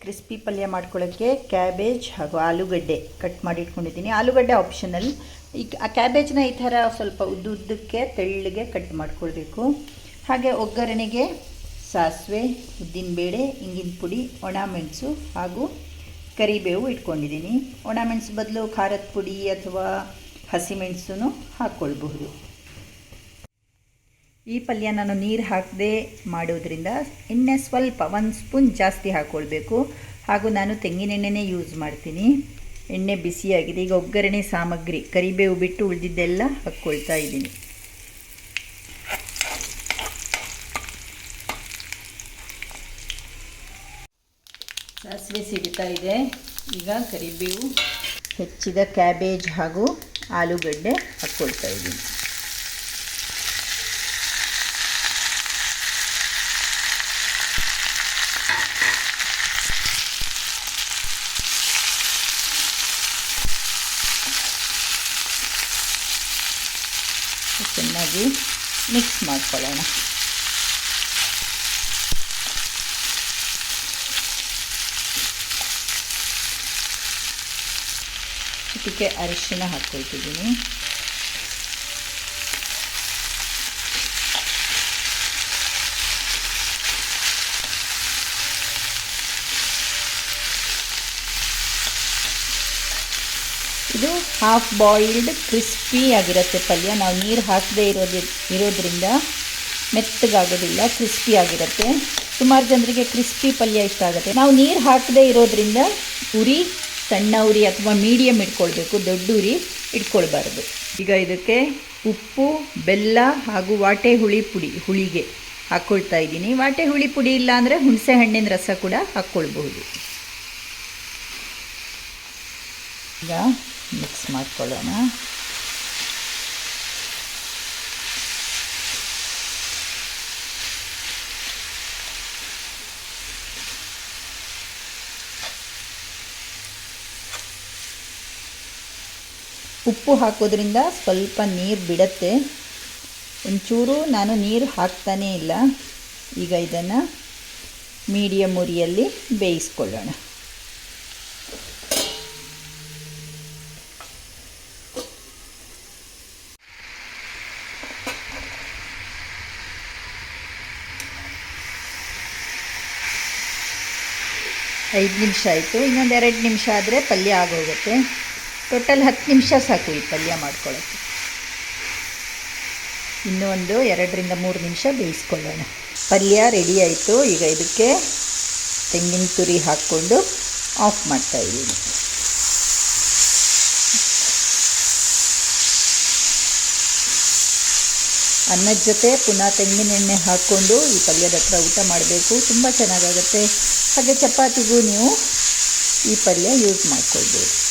Crispy ಪಲ್ಯ ಮಾಡ್ಕೊಳ್ಳೋಕ್ಕೆ cabbage ಹಾಗೂ ಆಲೂಗಡ್ಡೆ ಕಟ್ ಮಾಡಿ ಇಟ್ಕೊಂಡಿದ್ದೀನಿ. ಆಲೂಗಡ್ಡೆ ಆಪ್ಷನಲ್ ಈ ಆ ಕ್ಯಾಬೇಜ್ನ ಈ ಥರ ಸ್ವಲ್ಪ ಉದ್ದುದ್ದಕ್ಕೆ ತೆಳ್ಳಗೆ ಕಟ್ ಮಾಡ್ಕೊಳ್ಬೇಕು. ಹಾಗೆ ಒಗ್ಗರಣೆಗೆ ಸಾಸಿವೆ, ಉದ್ದಿನಬೇಳೆ, ಇಂಗಿನ ಪುಡಿ, ಒಣ ಮೆಣಸು ಹಾಗೂ ಕರಿಬೇವು ಇಟ್ಕೊಂಡಿದ್ದೀನಿ. ಒಣಮೆಣಸು ಬದಲು ಖಾರದ ಪುಡಿ ಅಥವಾ ಹಸಿಮೆಣಸು ಹಾಕ್ಕೊಳ್ಬಹುದು ಈ ಪಲ್ಯ ನಾನು ನೀರು ಹಾಕದೆ ಮಾಡೋದ್ರಿಂದ ಎಣ್ಣೆ ಸ್ವಲ್ಪ ಒಂದು ಸ್ಪೂನ್ ಜಾಸ್ತಿ ಹಾಕ್ಕೊಳ್ಬೇಕು ಹಾಗೂ ನಾನು ತೆಂಗಿನೆಣ್ಣೆನೇ ಯೂಸ್ ಮಾಡ್ತೀನಿ. ಎಣ್ಣೆ ಬಿಸಿಯಾಗಿದೆ. ಈಗ ಒಗ್ಗರಣೆ ಸಾಮಗ್ರಿ, ಕರಿಬೇವು ಬಿಟ್ಟು ಉಳಿದಿದ್ದೆಲ್ಲ ಹಾಕ್ಕೊಳ್ತಾ ಇದ್ದೀನಿ. ಸಾಸಿವೆ ಸಿಗುತ್ತಾ ಇದೆ. ಈಗ ಕರಿಬೇವು ಹೆಚ್ಚಿದ ಕ್ಯಾಬೇಜ್ ಹಾಗೂ ಆಲೂಗಡ್ಡೆ ಹಾಕ್ಕೊಳ್ತಾ ಇದ್ದೀನಿ. ಚೆನ್ನಾಗಿ ಮಿಕ್ಸ್ ಮಾಡ್ಕೊಳ್ಳೋಣ. ಇದಕ್ಕೆ ಅರಿಶಿನ ಹಾಕ್ಕೊಳ್ತಿದ್ದೀನಿ. ಇದು ಹಾಫ್ ಬಾಯಿಲ್ಡ್ ಕ್ರಿಸ್ಪಿ ಆಗಿರುತ್ತೆ ಪಲ್ಯ. ನಾವು ನೀರು ಹಾಕದೇ ಇರೋದು, ಇರೋದ್ರಿಂದ ಮೆತ್ತಗಾಗೋದಿಲ್ಲ ಕ್ರಿಸ್ಪಿ ಆಗಿರುತ್ತೆ. ಸುಮಾರು ಜನರಿಗೆ ಕ್ರಿಸ್ಪಿ ಪಲ್ಯ ಇಷ್ಟ ಆಗುತ್ತೆ. ನಾವು ನೀರು ಹಾಕದೇ ಇರೋದ್ರಿಂದ ಉರಿ, ಸಣ್ಣ ಉರಿ ಅಥವಾ ಮೀಡಿಯಮ್ ಇಟ್ಕೊಳ್ಬೇಕು, ದೊಡ್ಡ ಉರಿ ಇಟ್ಕೊಳ್ಬಾರ್ದು. ಈಗ ಇದಕ್ಕೆ ಉಪ್ಪು, ಬೆಲ್ಲ ಹಾಗೂ ವಾಟೆ ಹುಳಿ ಪುಡಿ, ಹುಳಿಗೆ ಹಾಕ್ಕೊಳ್ತಾ ಇದ್ದೀನಿ. ವಾಟೆ ಹುಳಿ ಪುಡಿ ಇಲ್ಲ ಅಂದರೆ ಹುಣಸೆ ಹಣ್ಣಿನ ರಸ ಕೂಡ ಹಾಕ್ಕೊಳ್ಬಹುದು ಈಗ ಮಿಕ್ಸ್ ಮಾಡ್ಕೊಳ್ಳೋಣ. ಉಪ್ಪು ಹಾಕೋದ್ರಿಂದ ಸ್ವಲ್ಪ ನೀರು ಬಿಡತ್ತೆ. ಒಂಚೂರು ನಾನು ನೀರು ಹಾಕ್ತಾನೇ ಇಲ್ಲ. ಈಗ ಇದನ್ನು ಮೀಡಿಯಮ್ ಉರಿಯಲ್ಲಿ ಬೇಯಿಸ್ಕೊಳ್ಳೋಣ. ಐದು ನಿಮಿಷ ಆಯಿತು, ಇನ್ನೊಂದು ಎರಡು ನಿಮಿಷ ಆದರೆ ಪಲ್ಯ ಆಗೋಗುತ್ತೆ. ಟೋಟಲ್ ಹತ್ತು ನಿಮಿಷ ಸಾಕು ಈ ಪಲ್ಯ ಮಾಡ್ಕೊಳ್ಳೋಕ್ಕೆ ಇನ್ನೂ ಒಂದು ಎರಡರಿಂದ ಮೂರು ನಿಮಿಷ ಬೇಯಿಸ್ಕೊಳ್ಳೋಣ. ಪಲ್ಯ ರೆಡಿ ಆಯಿತು, ಈಗ ಇದಕ್ಕೆ ತೆಂಗಿನ ತುರಿ ಹಾಕ್ಕೊಂಡು ಆಫ್ ಮಾಡ್ತಾ ಇದ್ದೀನಿ. ಅನ್ನದ ಜೊತೆ ಪುನಃ ತೆಂಗಿನೆಣ್ಣೆ ಹಾಕ್ಕೊಂಡು ಈ ಪಲ್ಯದ ಹತ್ರ ಊಟ ಮಾಡಬೇಕು, ತುಂಬ ಚೆನ್ನಾಗಾಗುತ್ತೆ. ಹಾಗೆ ಚಪಾತಿಗೂ ನೀವು ಈ ಪಲ್ಯ ಯೂಸ್ ಮಾಡ್ಕೊಳ್ಬೋದು.